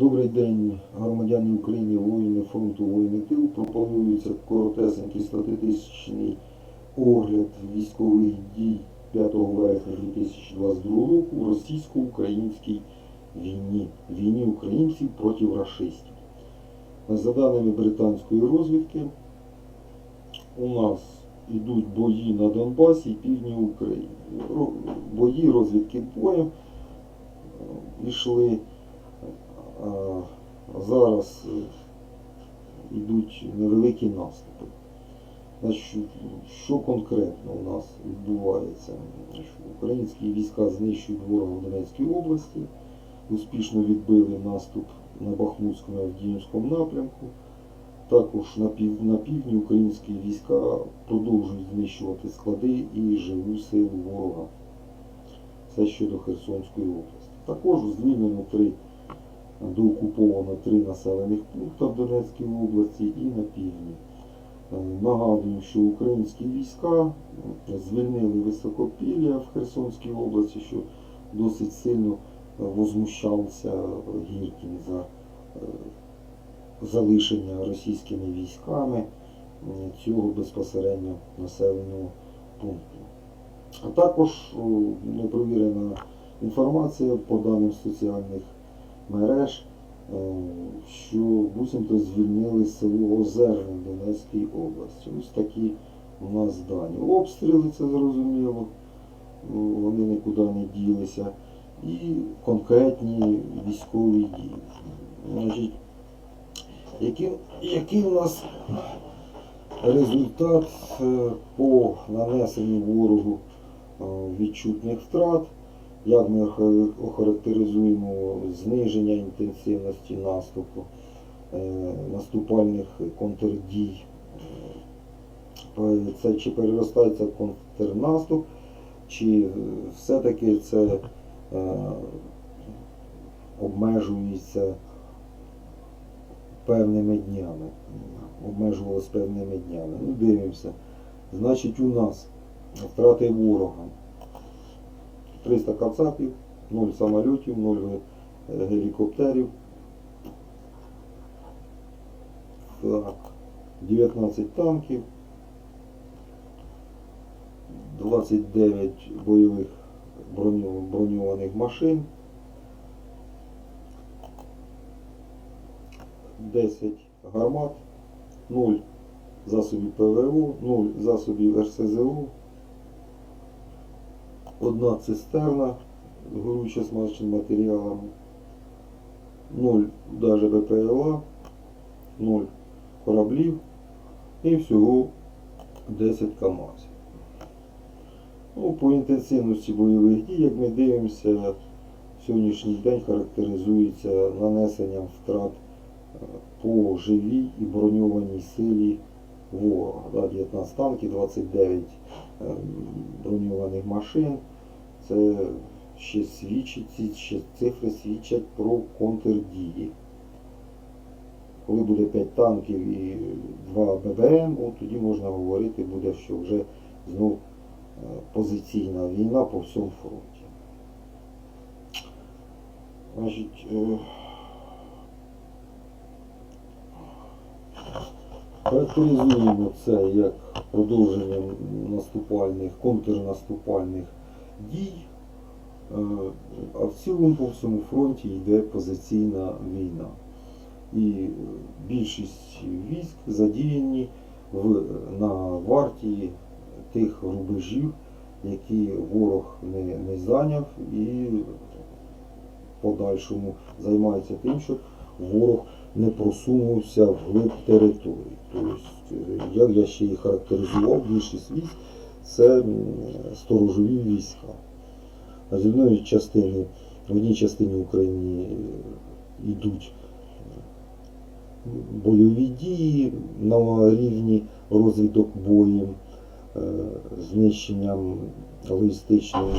Добрий день, громадяни України, воїни фронту, воїни тил. Пропонується коротесенький статистичний огляд військових дій 5 вересня 2022 року у російсько-українській війні, війні українців проти расистів. За даними британської розвідки, у нас йдуть бої на Донбасі і півдні України. Бої розвідки боєм е, йшли. Зараз е, йдуть невеликі наступи. Значить, що конкретно у нас відбувається? Українські війська знищують ворога в Донецькій області, успішно відбили наступ на Бахмутському і Авдіївському напрямку. Також на, пів, на півдні українські війська продовжують знищувати склади і живу силу ворога. Це щодо Херсонської області. Також звільнено три доокуповано три населених пункти в Донецькій області і на півдні. Е, Нагадую, що українські війська е, звільнили високопілля в Херсонській області, що досить сильно е, возмущався Гіркін за залишення російськими військами цього безпосередньо населеного пункту. А також непровірена інформація по даним соціальних мереж, е, що буцімто звільнили село Озерне в Донецькій області. Ось такі у нас дані. Обстріли, це зрозуміло, ну, вони нікуди не ділися. І конкретні військові дії. Значить, який, який у нас результат е, по нанесенню ворогу е, відчутних втрат? Як ми охарактеризуємо зниження інтенсивності наступу, е, наступальних контрдій? Е, Це чи переростає це в контрнаступ, чи е, все-таки це обмежується певними днями, обмежувалось певними днями. Ну, дивимося. Значить, у нас втрати ворога. 300 кацапів, 0 самольотів, 0 гелікоптерів. Так, 19 танків, 29 бойових броньо- броньованих машин, 10 гармат, 0 засобів ПВО, 0 засобів РСЗО, одна цистерна горюча смазочним матеріалами, 0 даже БПЛА, 0 кораблів і всього 10 КАМАЗів. Ну, по інтенсивності бойових дій, як ми дивимося, сьогоднішній день характеризується нанесенням втрат е, по живій і броньованій силі ворога. Да, 19 танків, 29 е, броньованих машин. Це ще свідчить, ці ще цифри свідчать про контрдії. Коли буде 5 танків і 2 ББМ, от тоді можна говорити буде, що вже знов е, позиційна війна по всьому фронті. Значить, характеризуємо це як продовження наступальних, контрнаступальних дій. Е, А в цілому по всьому фронті йде позиційна війна. І більшість військ задіяні в, на варті тих рубежів, які ворог не, не зайняв і в подальшому займається тим, щоб ворог не просунувся вглиб території. Тобто, як я ще і характеризував, більшість військ це сторожові війська. А з одної частини, в одній частині України йдуть бойові дії на рівні розвідок боєм, е, знищенням логістичної